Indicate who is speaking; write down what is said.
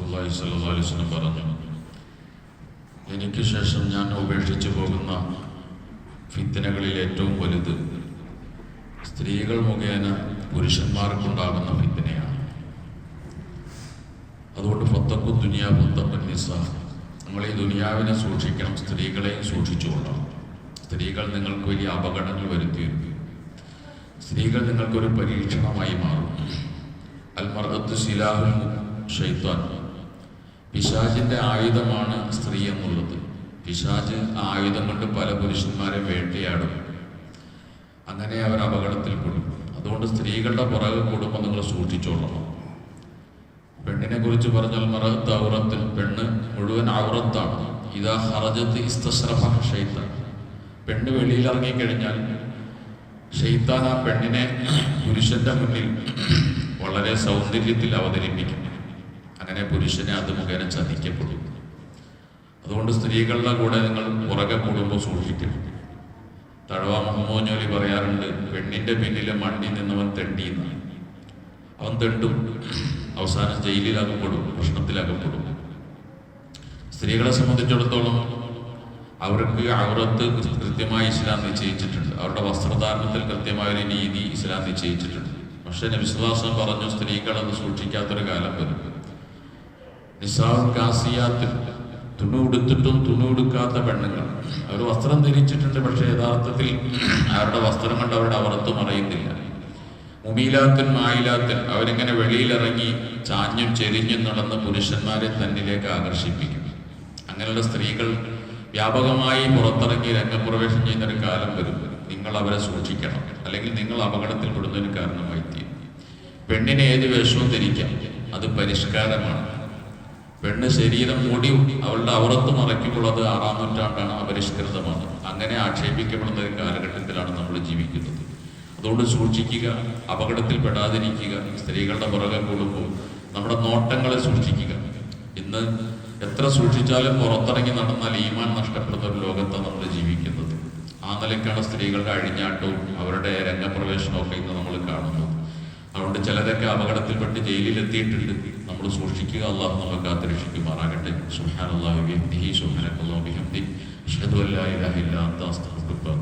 Speaker 1: വസല്ലം പറഞ്ഞു എനിക്ക് ശേഷം ഞാൻ ഉപേക്ഷിച്ചു പോകുന്ന ഫിത്തനകളിൽ ഏറ്റവും വലുത് സ്ത്രീകൾ മുഖേന പുരുഷന്മാർക്കുണ്ടാകുന്ന ഫിത്തനയാണ്. അതുകൊണ്ട് ഫത്തക്കു ദുനിയാ ഫത്തക്കു നിസ നമ്മൾ ഈ ദുനിയാവിനെ സൂക്ഷിക്കണം സ്ത്രീകളെയും സൂക്ഷിച്ചുകൊള്ളണം സ്ത്രീകൾ നിങ്ങൾക്ക് വലിയ അപകടങ്ങൾ വരുത്തിയിരുന്നു സ്ത്രീകൾ നിങ്ങൾക്കൊരു പരീക്ഷണമായി മാറും. അൽമർഗത്ത് ശിലാഹുൽ ഷെയ്ത്താൻ. പിശാചിന്റെ ആയുധമാണ് സ്ത്രീ എന്നുള്ളത് പിശാജ് ആ ആയുധം കൊണ്ട് പല പുരുഷന്മാരെ വേട്ടയാടും. അങ്ങനെ അവർ അപകടത്തിൽപ്പെടും അതുകൊണ്ട് സ്ത്രീകളുടെ പുറകെ കൂടുമ്പോൾ നിങ്ങൾ സൂക്ഷിച്ചോളണം. പെണ്ണിനെ കുറിച്ച് പറഞ്ഞാൽ മറത്ത് ഔറത്തിൽ പെണ്ണ് മുഴുവൻ ഔറത്താണ്. ഇതാ ഹറജത്ത് ഇസ്തശ്രഫ ഷെയ്ത്താൻ. പെണ്ണ് വെളിയിലിറങ്ങിക്കഴിഞ്ഞാൽ ഷെയ്ത്താൻ ആ പെണ്ണിനെ പുരുഷന്റെ മുന്നിൽ വളരെ സൗന്ദര്യത്തിൽ അവതരിപ്പിക്കും. അങ്ങനെ പുരുഷനെ അത് മുഖേന ചതിക്കപ്പെടും. അതുകൊണ്ട് സ്ത്രീകളുടെ കൂടെ നിങ്ങൾ പുറകെ കൂടുമ്പോൾ സൂക്ഷിക്കണം തഴവ മുഹമ്മോഞ്ഞോലി പറയാറുണ്ട് പെണ്ണിന്റെ പിന്നിലെ മണ്ണിൽ നിന്നവൻ തെണ്ടിയെന്ന്. അവൻ തെണ്ടും അവസാനം ജയിലിലകപ്പെടും പ്രശ്നത്തിലകപ്പെടും. സ്ത്രീകളെ സംബന്ധിച്ചിടത്തോളം അവർക്ക് ഔറത്ത് കൃത്യമായി ഇസ്ലാം നിശ്ചയിച്ചിട്ടുണ്ട്. അവരുടെ വസ്ത്രധാരണത്തിൽ കൃത്യമായ ഒരു നീതി ഇസ്ലാം നിശ്ചയിച്ചിട്ടുണ്ട്. പക്ഷെ വിശ്വാസം പറഞ്ഞു സ്ത്രീകൾ സൂക്ഷിക്കാത്തൊരു കാലം വരും. നിസാവ് കാസിയാത്തിൽ തുണി ഉടുത്തിട്ടും തുണി ഉടുക്കാത്ത പെണ്ണുങ്ങൾ. അവർ വസ്ത്രം ധരിച്ചിട്ടുണ്ട് പക്ഷെ യഥാർത്ഥത്തിൽ അവരുടെ വസ്ത്രം കണ്ട് അവരുടെ അവറത്ത് മറയുന്നില്ല മുമീലാത്തൻ മായിലാത്തൻ അവരിങ്ങനെ വെളിയിലിറങ്ങി ചാഞ്ഞും ചെരിഞ്ഞും നടന്ന് പുരുഷന്മാരെ തന്നിലേക്ക് ആകർഷിപ്പിക്കും. അങ്ങനെയുള്ള സ്ത്രീകൾ വ്യാപകമായി പുറത്തിറങ്ങി രംഗപ്രവേശം ചെയ്യുന്നൊരു കാലം വരും. നിങ്ങൾ അവരെ സൂക്ഷിക്കണം. അല്ലെങ്കിൽ നിങ്ങൾ അപകടത്തിൽ പെടുന്നതിന് കാരണമായി തീരും. പെണ്ണിനെ ഏത് വേഷവും ധരിക്കാം. അത് പരിഷ്കാരമാണ്. പെണ്ണ് ശരീരം മൂടി അവളുടെ അവറത്ത് മറയ്ക്കുമ്പോൾ അത് ആറാം നൂറ്റാണ്ടാണ് അപരിഷ്കൃതമാണ്. അങ്ങനെ ആക്ഷേപിക്കപ്പെടുന്ന ഒരു കാലഘട്ടത്തിലാണ് നമ്മൾ ജീവിക്കുന്നത്. അതുകൊണ്ട് സൂക്ഷിക്കുക അപകടത്തിൽ പെടാതിരിക്കുക സ്ത്രീകളുടെ പുറകെ കൂടുമ്പോൾ നമ്മുടെ നോട്ടങ്ങളെ സൂക്ഷിക്കുക. ഇന്ന് എത്ര സൂക്ഷിച്ചാലും പുറത്തിറങ്ങി നടന്നാൽ ഈമാൻ നഷ്ടപ്പെടുന്ന ഒരു ലോകത്താണ് നമ്മൾ ജീവിക്കുന്നത്. ആ നിലയ്ക്കാണ് സ്ത്രീകളുടെ അഴിഞ്ഞാട്ടവും അവരുടെ രംഗപ്രവേശനവും ഒക്കെ ഇന്ന് നമ്മൾ കാണുന്നത്. അതുകൊണ്ട് ചിലരൊക്കെ അപകടത്തിൽപ്പെട്ട് ജയിലിലെത്തിയിട്ടുണ്ട്. നമ്മൾ സൂക്ഷിക്കുക. അള്ളാഹു നമ്മൾ കാത്തുരക്ഷിക്കുമാറാകട്ടെ. രക്ഷിക്കുമാറാകട്ടെ ബിഹംദിഹി സുബ്ഹാനക്കല്ലാഹു ബിഹംദിഹി. അഷ്ഹദു അല്ലാ ഇലാഹ ഇല്ലാ അസ്തഗ്ഫിറുക